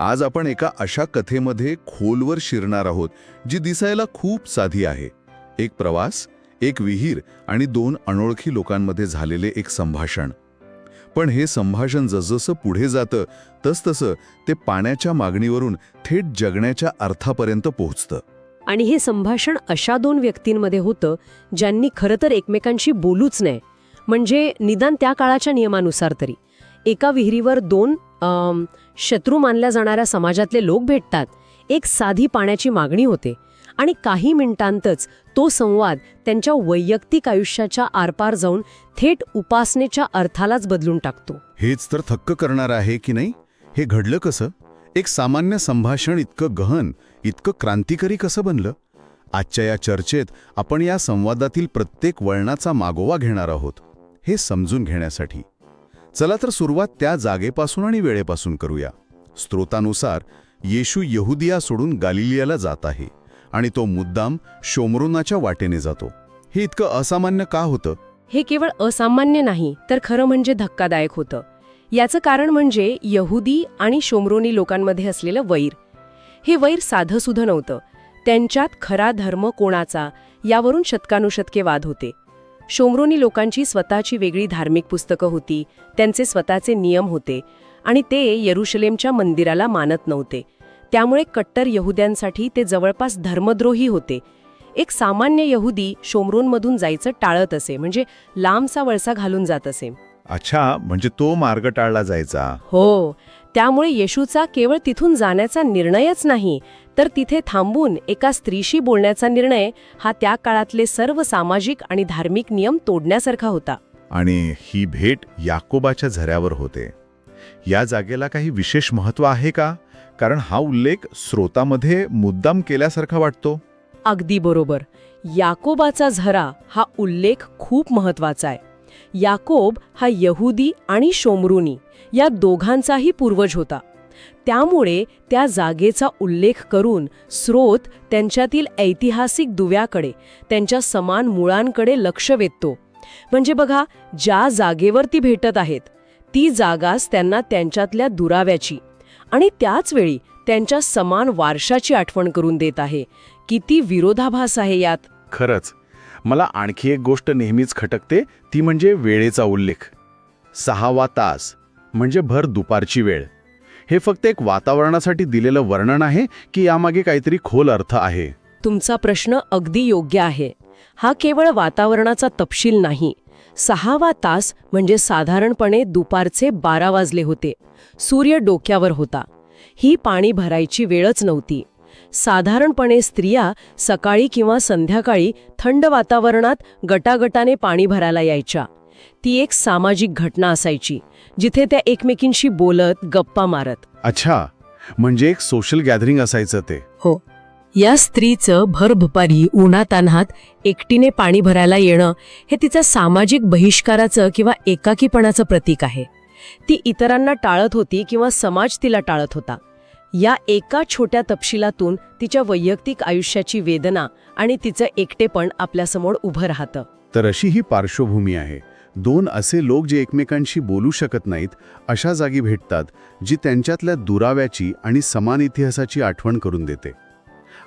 आज आपण एका अशा कथेमध्ये खोलवर शिरणार आहोत जी दिसायला खूप साधी आहे. एक प्रवास एक विहीर आणि दोन अनोळखी लोकांमध्ये झालेले एक संभाषण. पण हे संभाषण जसजसं पुढे जातं तसतसं ते पाण्याच्या मागणीवरून थेट जगण्याच्या अर्थापर्यंत पोहोचतं. आणि हे संभाषण अशा दोन व्यक्तींमध्ये होतं ज्यांनी खरं तर एकमेकांशी बोलूच नाही म्हणजे निदान त्या काळाच्या नियमानुसार तरी. एका विहिरीवर दोन शत्रू मानल्या जाणाऱ्या समाजातले लोक भेटतात. एक साधी पाण्याची मागणी होते. आणि काही मिनिटांतच तो संवाद त्यांच्या वैयक्तिक आयुष्याच्या आरपार जाऊन थेट उपासनेच्या अर्थालाच बदलून टाकतो. हेच तर थक्क करणार आहे की नाही? हे घडलं कसं? एक सामान्य संभाषण इतकं गहन इतकं क्रांतिकारी कसं बनलं? आजच्या या चर्चेत आपण या संवादातील प्रत्येक वळणाचा मागोवा घेणार आहोत हे समजून घेण्यासाठी. चला तर सुरुवात त्या जागेपासून आणि वेळेपासून करूया. स्त्रोतानुसार येशू यहुदिया सोडून गालिलियाला जात आहे आणि तो मुद्दाम शोमरोनाच्या वाटेने जातो. हे इतकं असामान्य का होतं? हे केवळ असामान्य नाही तर खरं म्हणजे धक्कादायक होतं. याचं कारण म्हणजे यहुदी आणि शोमरोनी लोकांमध्ये असलेलं वैर. हे वैर साधंसुधं नव्हतं. त्यांच्यात खरा धर्म कोणाचा यावरून शतकानुशतके वाद होते. शोमरोनी लोकांची स्वतःची वेगळी धार्मिक पुस्तकं होती. त्यांचे स्वतःचे नियम होते आणि ते येरुशलेमच्या मंदिराला मानत नव्हते. त्यामुळे कट्टर यहुद्यांसाठी ते जवळपास धर्मद्रोही होते. एक सामान्य यहुदी शोमरोनमधून जायचं टाळत असे म्हणजे लांबसा वळसा घालून जात असे. अच्छा म्हणजे तो मार्ग टाळला जायचा. हो त्यामुळे येशूचा केवळ तिथून जाण्याचा निर्णयच नाही तर तिथे थांबून एका स्त्रीशी बोलण्याचा निर्णय हा त्या काळातले सर्व सामाजिक आणि धार्मिक नियम तोडण्यासारखा होता. आणि ही भेट याकोबाच्या झऱ्यावर होते. या जागेला काही विशेष महत्त्व आहे का? कारण हा उल्लेख स्रोतामध्ये मुद्दाम केल्यासारखा वाटतो. अगदी बरोबर. याकोबाचा झरा हा उल्लेख खूप महत्त्वाचा आहे. याकोब हा यहुदी आणि शोमरुनी या दोघांचाही पूर्वज होता. त्यामुळे त्या जागेचा उल्लेख करून स्रोत त्यांच्यातील ऐतिहासिक दुव्याकडे त्यांच्या समान मुळांकडे लक्ष वेधतो. म्हणजे बघा ज्या जागेवर ती भेटत आहेत ती जागाच त्यांना त्यांच्यातल्या दुराव्याची आणि त्याच वेळी त्यांच्या समान वारशाची आठवण करून देत आहे. किती विरोधाभास आहे यात. खरंच मला आणखी एक गोष्ट नेहमीच खटकते ती म्हणजे वेळेचा उल्लेख. सहावा तास म्हणजे भर दुपारची वेळ. हे फक्त एक वातावरणासाठी दिलेलं वर्णन आहे की यामागे काहीतरी खोल अर्थ आहे. तुमचा प्रश्न अगदी योग्य आहे. हा केवळ वातावरणाचा तपशील नाही. सहावा तास म्हणजे साधारणपणे दुपारचे बारा वाजले होते. सूर्य डोक्यावर होता. ही पाणी भरायची वेळच नव्हती. साधारणपणे स्त्रिया सकाळी किंवा संध्याकाळी थंड वातावरणात गटागटाने पाणी भरायला यायच्या. ती एक सामाजिक घटना असायची जिथे त्या एकमेकींशी बोलत गप्पा मारत. अच्छा म्हणजे एक सोशल गॅदरिंग असायचं ते. हो. या स्त्रीचं भर दुपारी उन्हातान्हात एकटीने पाणी भरायला येणं हे तिचं सामाजिक बहिष्काराचं किंवा एकाकीपणाचं प्रतीक आहे. ती इतरांना टाळत होती किंवा समाज तिला टाळत होता. या एका छोट्या तपशिलातून तिच्या वैयक्तिक आयुष्याची वेदना आणि तिचं एकटेपण आपल्यासमोर उभं राहतं. तर अशी ही पार्श्वभूमी आहे. दोन असे लोक जे एकमेकांशी बोलू शकत नाहीत अशा जागी भेटतात जी त्यांच्यातल्या दुराव्याची आणि समान इतिहासाची आठवण करून देते.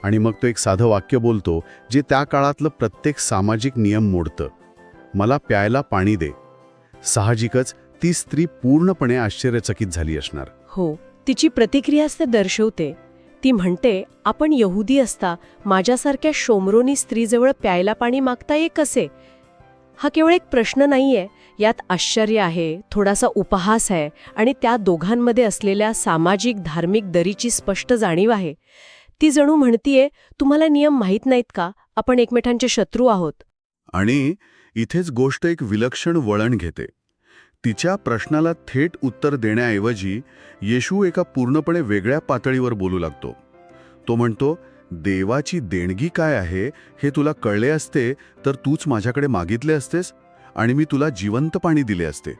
आणि मग तो एक साधं वाक्य बोलतो जे त्या काळातलं प्रत्येक सामाजिक नियम मोडतं. मला प्यायला पाणी दे. साहजिकच ती स्त्री पूर्णपणे आश्चर्यचकित झाली असणार. हो. तिची प्रतिक्रियाच ते दर्शवते. ती म्हणते आपण यहुदी असता माझ्यासारख्या शोमरोनी स्त्रीजवळ प्यायला पाणी मागता ये कसे? हा केवळ एक प्रश्न नाहीये. यात आश्चर्य आहे थोडासा उपहास आहे आणि त्या दोघांमध्ये असलेल्या सामाजिक धार्मिक दरीची स्पष्ट जाणीव आहे. ती जणू म्हणतीये तुम्हाला नियम माहीत नाहीत का? आपण एकमेकांचे शत्रू आहोत. आणि इथेच गोष्ट एक विलक्षण वळण घेते. तिच्या प्रश्नाला थेट उत्तर देण्याऐवजी येशू एका पूर्णपणे वेगळ्या पातळीवर बोलू लागतो. तो म्हणतो देवाची देणगी काय आहे हे तुला कळले असते तर तूच माझ्याकडे मागितले असतेस आणि मी तुला जिवंत पाणी दिले असते.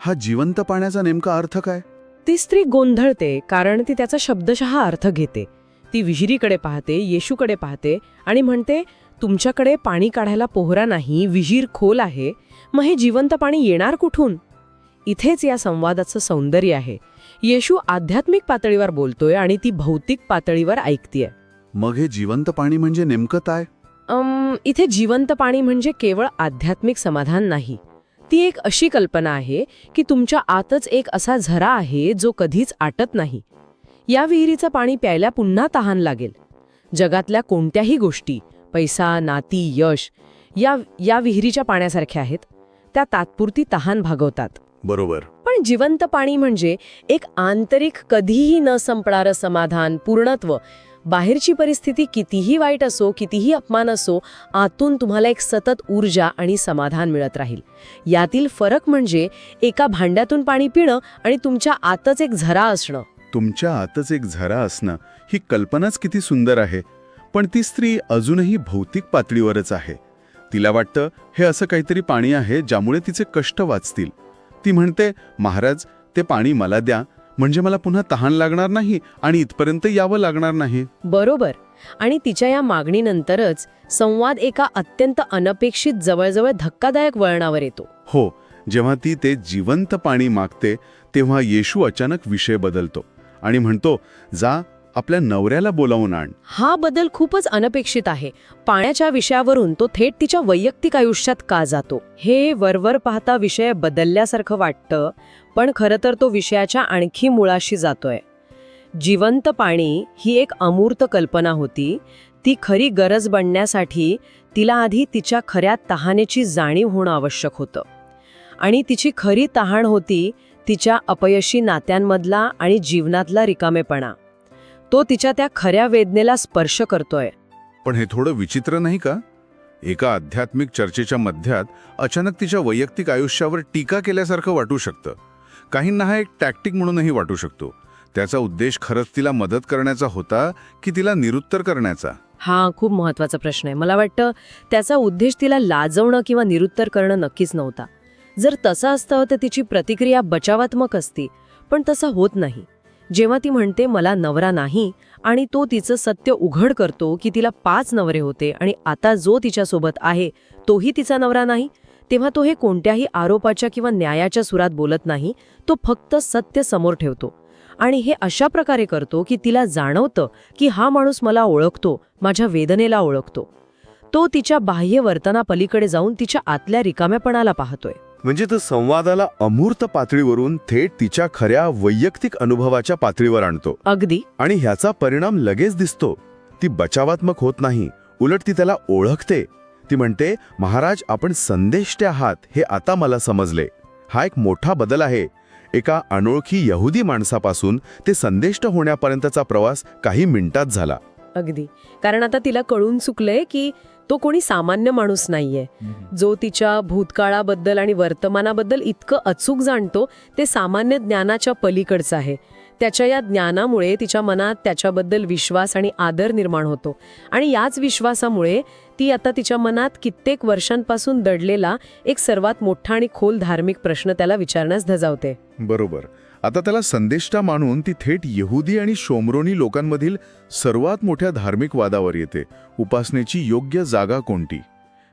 हा जिवंत पाण्याचा नेमका अर्थ काय? ती स्त्री गोंधळते कारण ती त्याचा शब्दशः अर्थ घेते. ती विहिरीकडे पाहते येशूकडे पाहते आणि म्हणते तुमच्याकडे पाणी काढायला पोहरा नाही विहीर खोल आहे मग हे जिवंत पाणी येणार कुठून? इथेच या संवादाचं सौंदर्य आहे. येशू आध्यात्मिक पातळीवर बोलतोय आणि ती भौतिक पातळीवर ऐकतीये. मग हे जिवंत पाणी म्हणजे नेमकं काय? इथे जिवंत पाणी म्हणजे केवळ आध्यात्मिक समाधान नाही. ती एक अशी कल्पना आहे की तुमच्या आतच एक असा झरा आहे जो कधीच आटत नाही. या विहिरीचं पाणी प्यायला पुन्हा तहान लागेल. जगातल्या कोणत्याही गोष्टी पैसा नाती यश या या विहिरीच्या पाण्यासारख्या आहेत. त्या तात्पुरती तहान भागवतात. बरोबर. पण जिवंत पाणी म्हणजे एक आंतरिक कधीही न संपणारं समाधान पूर्णत्व. बाहेरची परिस्थिती कितीही वाईट असो कितीही अपमान असो आतून तुम्हाला एक सतत ऊर्जा आणि समाधान मिळत राहील. यातील फरक म्हणजे एका भांड्यातून पाणी पिणं आणि तुमच्या आतच एक झरा असणं. तुमच्या आतच एक झरा असणं ही कल्पनाच किती सुंदर आहे. पण ती स्त्री अजूनही भौतिक पातळीवरच आहे. तिला वाटतं हे असं काहीतरी पाणी आहे ज्यामुळे तिचे कष्ट वाचतील. ती म्हणते महाराज ते पाणी मला द्या. म्हणजे मला पुन्हा तहान लागणार नाही आणि इथपर्यंत यावं लागणार नाही. बरोबर. आणि तिच्या या मागणीनंतरच संवाद एका अत्यंत अनपेक्षित जवळजवळ धक्कादायक वळणावर येतो. हो जेव्हा ती ते जिवंत पाणी मागते तेव्हा येशू अचानक विषय बदलतो आणि म्हणतो जा आपल्या नवऱ्याला बोलावून आण. हा बदल खूपच अनपेक्षित आहे. पाण्याच्या विषयावरून तो थेट तिच्या वैयक्तिक आयुष्यात का जातो? हे वरवर पाहता विषय बदलल्यासारखं वाटतं पण खरं तर तो विषयाच्या आणखी मुळाशी जातोय. जिवंत पाणी ही एक अमूर्त कल्पना होती. ती खरी गरज बनण्यासाठी तिला आधी तिच्या खऱ्या तहानेची जाणीव होणं आवश्यक होतं. आणि तिची खरी तहान होती तिच्या अपयशी नात्यांमधला आणि जीवनातला रिकामेपणा. तो तिच्या त्या खऱ्या वेदनेला स्पर्श करतोय. पण हे थोडं विचित्र नाही का? एका आध्यात्मिक चर्चेच्या मध्यात अचानक तिच्या वैयक्तिक आयुष्यावर टीका केल्यासारखं वाटू शकतं. काहींना हा एक टॅक्टिक म्हणूनही वाटू शकतो. त्याचा उद्देश खरंच तिला मदत करण्याचा होता की तिला निरुत्तर करण्याचा? हा खूप महत्त्वाचा प्रश्न आहे. मला वाटतं त्याचा उद्देश तिला लाजवणं किंवा निरुत्तर करणं नक्कीच नव्हता. जर तसं असतं तर तिची प्रतिक्रिया बचावात्मक असती पण तसं होत नाही. जेव्हा ती म्हणते मला नवरा नाही आणि तो तिचं सत्य उघड करतो की तिला पाच नवरे होते आणि आता जो तिच्यासोबत आहे तोही तिचा नवरा नाही तेव्हा तो हे कोणत्याही आरोपाच्या किंवा न्यायाच्या सुरात बोलत नाही तो फक्त सत्य समोर ठेवतो. आणि हे अशा प्रकारे करतो की तिला जाणवतं की हा माणूस मला ओळखतो माझ्या वेदनेला ओळखतो. तो तिच्या बाह्य वर्तनापलीकडे जाऊन तिच्या आतल्या रिकाम्यापणाला पाहतोय. म्हणजे तो संवादाला अमूर्त पातळीवरून थेट तिच्या खऱ्या वैयक्तिक अनुभवाच्या पातळीवर आणतो. अगदी. आणि ह्याचा परिणाम लगेच दिसतो. ती बचावात्मक होत नाही. उलट ती त्याला ओळखते. ती म्हणते महाराज आपण संदेष्टे आहात हे आता मला समजले. हा एक मोठा बदल आहे. एका अनोळखी यहुदी माणसापासून ते संदेष्ट होण्यापर्यंतचा प्रवास काही मिनिटात झाला. अगदी. कारण आता तिला कळून चुकलंय की तो कोणी सामान्य माणूस नाहीये. जो तिच्या भूतकाळाबद्दल आणि वर्तमानाबद्दल इतकं अचूक जाणतो ते सामान्य ज्ञानाच्या पलीकडचं आहे. त्याच्या या ज्ञानामुळे तिच्या मनात त्याच्याबद्दल विश्वास आणि आदर निर्माण होतो. आणि याच विश्वासामुळे ती आता तिच्या मनात कित्येक वर्षांपासून दडलेला एक सर्वात मोठा आणि खोल धार्मिक प्रश्न त्याला विचारण्यास धजावते. बरोबर. आता त्याला संदेष्टा मानून ती थेट यहुदी आणि शोमरोनी लोकांमधील सर्वात मोठ्या धार्मिक वादावर येते. उपासनेची योग्य जागा कोणती?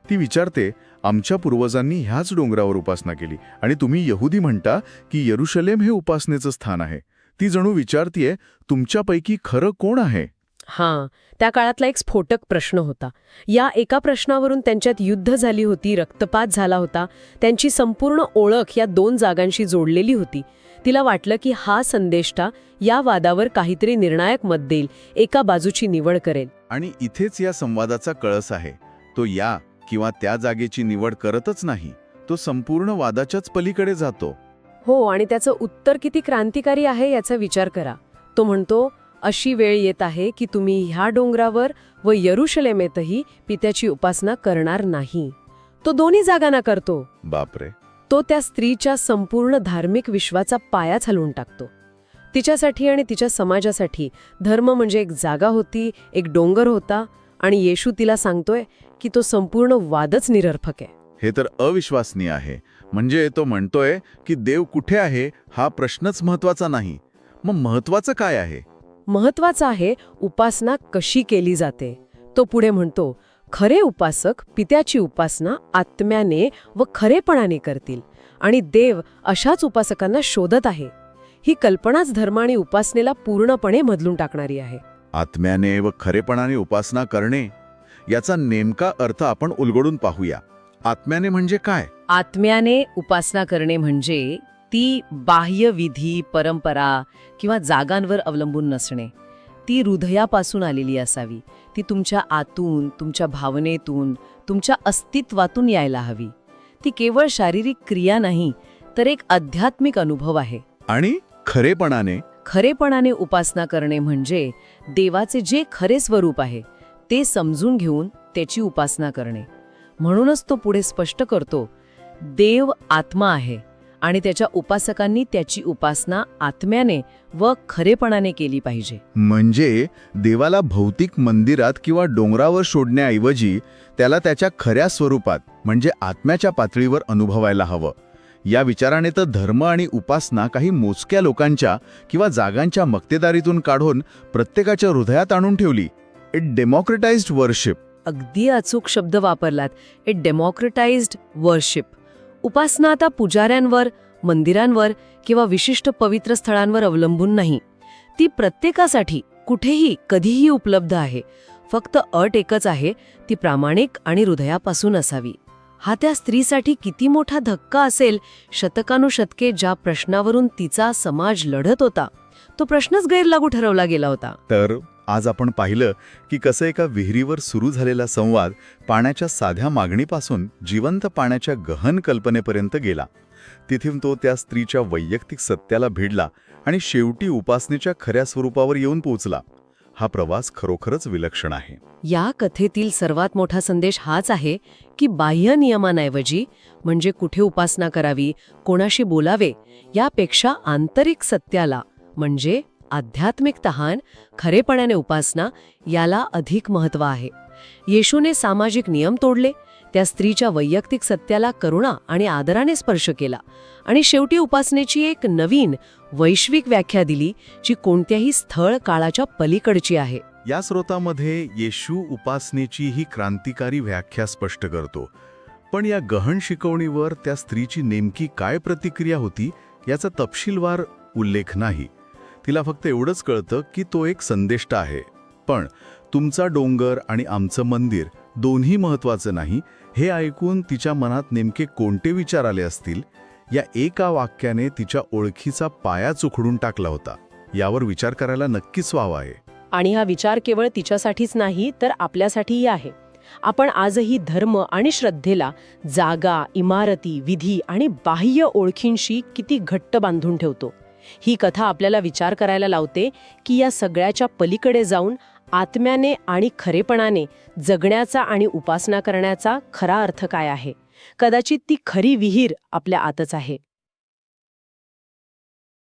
ती विचारते आमच्या पूर्वजांनी ह्याच डोंगरावर उपासना केली आणि तुम्ही यहुदी म्हणता की यरुशलेम हे उपासनेचं स्थान आहे. ती जणू विचारतीये तुमच्यापैकी खरं कोण आहे? हां त्या काळातला एक स्फोटक प्रश्न होता. या एका प्रश्नावरून त्यांच्यात युद्ध झाली होती रक्तपात झाला होता. त्यांची संपूर्ण ओळख या दोन जागांशी जोडलेली होती. तिला वाटलं की हा संदेष्टा या वादावर काहीतरी निर्णायक मत देईल एका बाजूची निवड करेल. आणि इथेच या संवादाचा कळस आहे. तो या किंवा त्या जागेची निवड करतच नाही. तो संपूर्ण वादाच्याच पलीकडे जातो. हो आणि त्याचं उत्तर किती क्रांतिकारी आहे याचा विचार करा. तो म्हणतो अशी वेळ येत आहे की तुम्ही ह्या डोंगरावर व यरुशलेमेतही पित्याची उपासना करणार नाही. तो दोन्ही जागांना करतो. बापरे. तो त्या स्त्रीच्या संपूर्ण धार्मिक विश्वाचा पायाच हलवून टाकतो. तिच्यासाठी आणि तिच्या समाजासाठी धर्म म्हणजे एक जागा होती एक डोंगर होता आणि येशू तिला सांगतोय की तो संपूर्ण वादच निरर्थक आहे. हे तर अविश्वसनीय आहे. म्हणजे तो म्हणतोय की देव कुठे आहे हा प्रश्नच महत्त्वाचा नाही. मग महत्वाचं काय आहे? महत्वाचं आहे उपासना कशी केली जाते. तो पुढे म्हणतो खरे उपासक पित्याची उपासना आत्म्याने व खरेपणाने करतील. आणि देव अशाच उपासकांना शोधत आहे. ही कल्पनाच धर्म आणि उपासनेला पूर्णपणे बदलून टाकणारी आहे. आत्म्याने व खरेपणाने उपासना करणे याचा नेमका अर्थ आपण उलगडून पाहूया. आत्म्याने म्हणजे काय? आत्म्याने उपासना करणे म्हणजे ती बाह्य विधी परंपरा किंवा जागांवर अवलंबून नसणे. ती हृदयापासून आलेली असावी. ती तुमच्या आतून तुमच्या भावनेतून तुमच्या अस्तित्वातून यायला हवी. ती केवळ शारीरिक क्रिया नाही तर एक आध्यात्मिक अनुभव आहे. आणि खरेपणाने? खरेपणाने उपासना करणे म्हणजे देवाचे जे खरे स्वरूप आहे ते समजून घेऊन त्याची उपासना करणे. म्हणूनच तो पुढे स्पष्ट करतो देव आत्मा आहे आणि त्याच्या उपासकांनी त्याची उपासना आत्म्याने व खरेपणाने केली पाहिजे. म्हणजे देवाला भौतिक मंदिरात किंवा डोंगरावर शोधण्याऐवजी त्याला त्याच्या खऱ्या स्वरूपात म्हणजे आत्म्याच्या पातळीवर अनुभवायला हवं. या विचाराने तर धर्म आणि उपासना काही मोजक्या लोकांच्या किंवा जागांच्या मक्तेदारीतून काढून प्रत्येकाच्या हृदयात आणून ठेवली. इट डेमोक्रेटाइज्ड वर्शिप अगदी अचूक शब्द वापरलात. ए डेमोक्रेटाइज्ड वर्शिप उपासना आता पुजाऱ्यांवर मंदिरांवर किंवा विशिष्ट पवित्र स्थळांवर अवलंबून नाही. ती प्रत्येकासाठी कुठेही कधीही उपलब्ध आहे. फक्त अट एकच आहे ती प्रामाणिक आणि हृदयापासून असावी. हा त्या स्त्रीसाठी किती मोठा धक्का असेल शतकानुशतके ज्या प्रश्नावरून तिचा समाज लढत होता तो प्रश्नच गैरलागू ठरवला गेला होता. तर आज आपण पाहिलं की कसं एका विहिरीवर सुरू झालेला संवाद पाण्याच्या साध्या मागणीपासून जिवंत पाण्याच्या गहन कल्पनेपर्यंत गेला. तिथून तो त्या स्त्रीच्या वैयक्तिक सत्याला भिडला आणि शेवटी उपासनेच्या खऱ्या स्वरूपावर येऊन पोहोचला. हा प्रवास खरोखरच विलक्षण आहे. या कथेतील सर्वात मोठा संदेश हाच आहे की बाह्य नियमांऐवजी म्हणजे कुठे उपासना करावी कोणाशी बोलावे यापेक्षा आंतरिक सत्याला म्हणजे आध्यात्मिक तहान खरेपणाने उपासना याला अधिक महत्त्व आहे. येशूने सामाजिक नियम तोडले त्या स्त्रीच्या वैयक्तिक सत्याला करुणा आणि आदराने स्पर्श केला आणि शेवटी उपासनेची एक नवीन वैश्विक व्याख्या दिली जी कोणत्याही स्थळ काळाच्या पलीकडची आहे. या स्रोतामध्ये येशू उपासनेची ही क्रांतिकारी व्याख्या स्पष्ट करतो. पण या गहन शिकवणीवर त्या स्त्रीची नेमकी काय प्रतिक्रिया होती याचा तपशीलवार उल्लेख नाही. तिला फक्त एवढंच कळतं की तो एक संदेष्ट आहे. पण तुमचा डोंगर आणि आमचं मंदिर दोन्ही महत्वाचं नाही हे ऐकून तिच्या मनात नेमके कोणते विचार आले असतील? या एका वाक्याने तिच्या ओळखीचा पायाच उखडून टाकला होता. यावर विचार करायला नक्कीच व्हावा आहे. आणि हा विचार केवळ तिच्यासाठीच नाही तर आपल्यासाठीही आहे. आपण आजही धर्म आणि श्रद्धेला जागा इमारती विधी आणि बाह्य ओळखींशी किती घट्ट बांधून ठेवतो. ही कथा आपल्याला विचार करायला लावते की या सगळ्याच्या पलीकडे जाऊन आत्म्याने आणि खरेपणाने जगण्याचा आणि उपासना करण्याचा खरा अर्थ काय आहे? कदाचित ती खरी विहीर आपल्या आतच आहे.